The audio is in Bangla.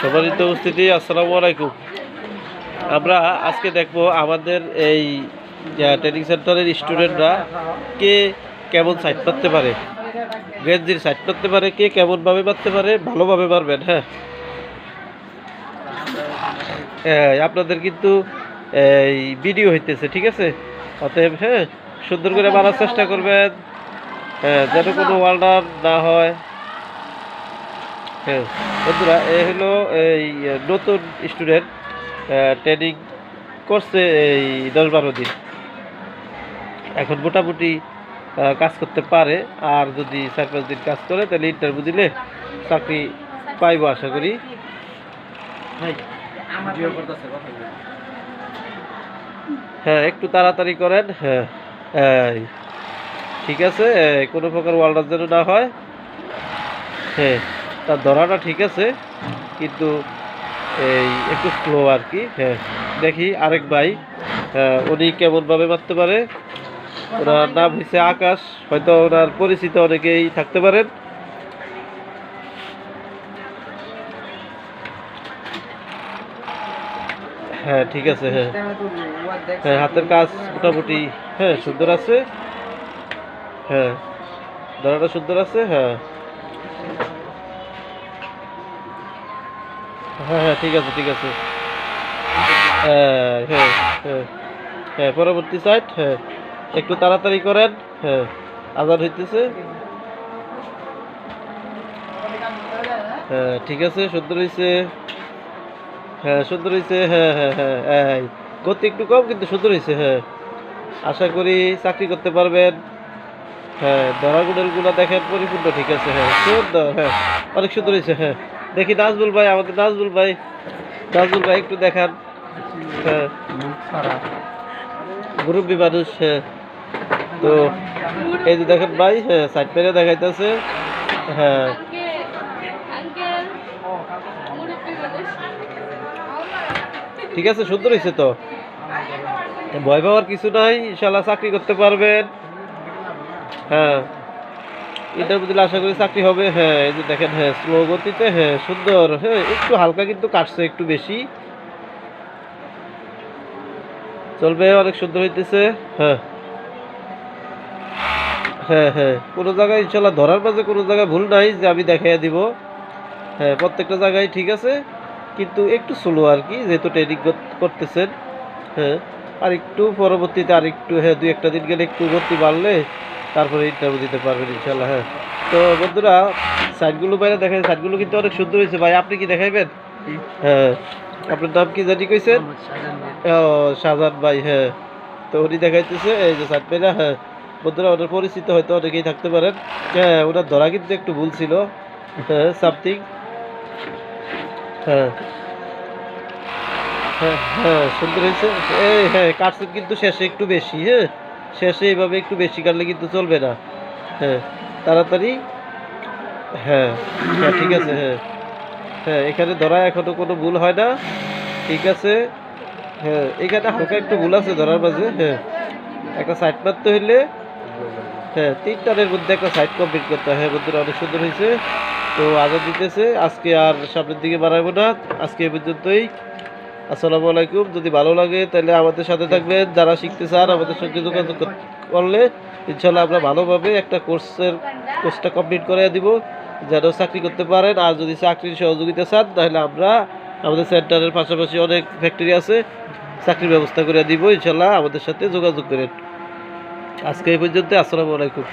সবারই তো উপস্থিতি আসসালামু আলাইকুম। আমরা আজকে দেখব আমাদের এই ট্রেনিং সেন্টারের স্টুডেন্টরা কে কেমন সাইড করতে পারে। গেঞ্জির সাইড করতে পারে কে কেমনভাবে মারতে পারে ভালোভাবে মারবেন হ্যাঁ। হ্যাঁ, আপনাদের কিন্তু এই ভিডিও হইতেছে ঠিক আছে? অতএব হ্যাঁ সুন্দর করে মারার চেষ্টা করবেন। হ্যাঁ যেন কোনো ওয়ার্ডার না হয়। হ্যাঁ বন্ধুরা এ হলো এই নতুন স্টুডেন্ট ট্রেনিং করছে এই দশ বারো দিন। এখন মোটামুটি কাজ করতে পারে আর যদি চার পাঁচ দিন কাজ করে তাহলে ইন্টারভিউ দিলে চাকরি পাইবো আশা করি। হ্যাঁ একটু তাড়াতাড়ি করেন হ্যাঁ ঠিক আছে কোনো প্রকার ওয়ার্ল্ডার যেন না হয় হ্যাঁ। তার ধরাটা ঠিক আছে কিন্তু এই একটু স্লো আর কি হ্যাঁ। দেখি আরেক ভাই হ্যাঁ, উনি কেমনভাবে মারতে পারে? ওনার নাম হচ্ছে আকাশ হয়তো ওনার পরিচিত অনেকেই থাকতে পারেন। হ্যাঁ ঠিক আছে হ্যাঁ। হ্যাঁ হাতের কাজ মোটামুটি হ্যাঁ সুন্দর আছে। হ্যাঁ ধরাটা সুন্দর আছে হ্যাঁ। হ্যাঁ হ্যাঁ ঠিক আছে ঠিক আছে। হ্যাঁ হ্যাঁ হ্যাঁ হ্যাঁ পরবর্তী সাইড হ্যাঁ একটু তাড়াতাড়ি করেন হ্যাঁ আজান হইতেছে। হ্যাঁ ঠিক আছে সুন্দর হয়েছে হ্যাঁ সুন্দর হয়েছে হ্যাঁ হ্যাঁ হ্যাঁ হ্যাঁ গতি একটু কম, কিন্তু সুন্দর হয়েছে হ্যাঁ। আশা করি চাকরি করতে পারবেন। হ্যাঁ ধরাগুলোগুলো দেখেন, পরিপূর্ণ ঠিক আছে হ্যাঁ সুন্দর হ্যাঁ অনেক সুন্দর হয়েছে হ্যাঁ। দেখি নাজবুল ভাই আমাদের নাজবুল ভাই নাজবুল ভাই একটু দেখান। মুরব্বী মানুষ হ্যাঁ। তো এই যে দেখেন ভাই হ্যাঁ সাইড পেরে দেখাইতেছে। হ্যাঁ। ঠিক আছে, সুন্দর হয়েছে তো। ভয় পাওয়ার কিছু নাই, ইনশাল্লাহ চাকরি করতে পারবেন। হ্যাঁ। ইন্টারভিউ দিলে আশা করি চাকরি হবে। হ্যাঁ এই যে দেখেন হ্যাঁ স্লো গতিতে হ্যাঁ সুন্দর হ্যাঁ একটু হালকা কিন্তু কাটছে, একটু বেশি। চলবে, অনেক সুন্দর হইতেছে হ্যাঁ। হ্যাঁ হ্যাঁ কোনো জায়গায় ইনশাল্লাহ ধরার মাঝে কোনো জায়গায় ভুল নাই, যে আমি দেখাইয়া দিব। হ্যাঁ প্রত্যেকটা জায়গায় ঠিক আছে, কিন্তু একটু স্লো আর কি, যেহেতু ট্রেনিং করতেছেন হ্যাঁ। আর একটু পরবর্তীতে আর একটু হ্যাঁ দুই একটা দিন গেলে একটু গতি বাড়লে তারপরে ইন্টারভিউ দিতে পারবেন ইনশাল্লাহ হ্যাঁ। তো বন্ধুরা সাইডগুলো বাইরে দেখেন সাইডগুলো কিন্তু অনেক সুন্দর হয়েছে। ভাই আপনি কি দেখাইবেন? হ্যাঁ আপনার নাম কি জানি কইছেন? ও শাহজাহান ভাই হ্যাঁ। তো উনি দেখাইতেছে এই যে সাইড পেরা হ্যাঁ। বন্ধুরা ওনার পরিচিত হয়তো অনেকেই থাকতে পারেন। হ্যাঁ ওনার ধরা কিন্তু একটু ভুল ছিল হ্যাঁ সামথিং হ্যাঁ। হ্যাঁ হ্যাঁ সুন্দর হয়েছে। এই হ্যাঁ কাটছেন কিন্তু শেষে একটু বেশি হ্যাঁ। শেষে এইভাবে একটু বেশি কাটলে কিন্তু চলবে না। হ্যাঁ তাড়াতাড়ি। হ্যাঁ হ্যাঁ ঠিক আছে হ্যাঁ। হ্যাঁ এখানে ধরা এখনও কোনো ভুল হয় না। ঠিক আছে। হ্যাঁ এখানে হালকা একটু ভুল আছে ধরার মাঝে হ্যাঁ। একটা সাইড মারতে হইলে হ্যাঁ তিনটানের মধ্যে একটা সাইড কমপ্লিট করতে হয়। হ্যাঁ বন্ধুরা, অনেক সুন্দর হয়েছে। তো আজাদ দিতেছে, আজকে আর সামনের দিকে বাড়াবো না। আজকে এ পর্যন্তই। আসসালামু আলাইকুম। যদি ভালো লাগে, তাহলে আমাদের সাথে থাকবেন। যারা শিখতে চান, আমাদের সঙ্গে যোগাযোগ করলে ইনশাল্লাহ আমরা ভালোভাবে একটা কোর্সের, কোর্সটা কমপ্লিট করে দিব, যেন চাকরি করতে পারেন। আর যদি চাকরির সহযোগিতা চান, তাহলে আমরা আমাদের সেন্টারের পাশাপাশি অনেক ফ্যাক্টরি আছে, চাকরির ব্যবস্থা করে দিব। ইনশাল্লাহ আমাদের সাথে যোগাযোগ করেন। আজকে এই পর্যন্ত, আসসালামু আলাইকুম।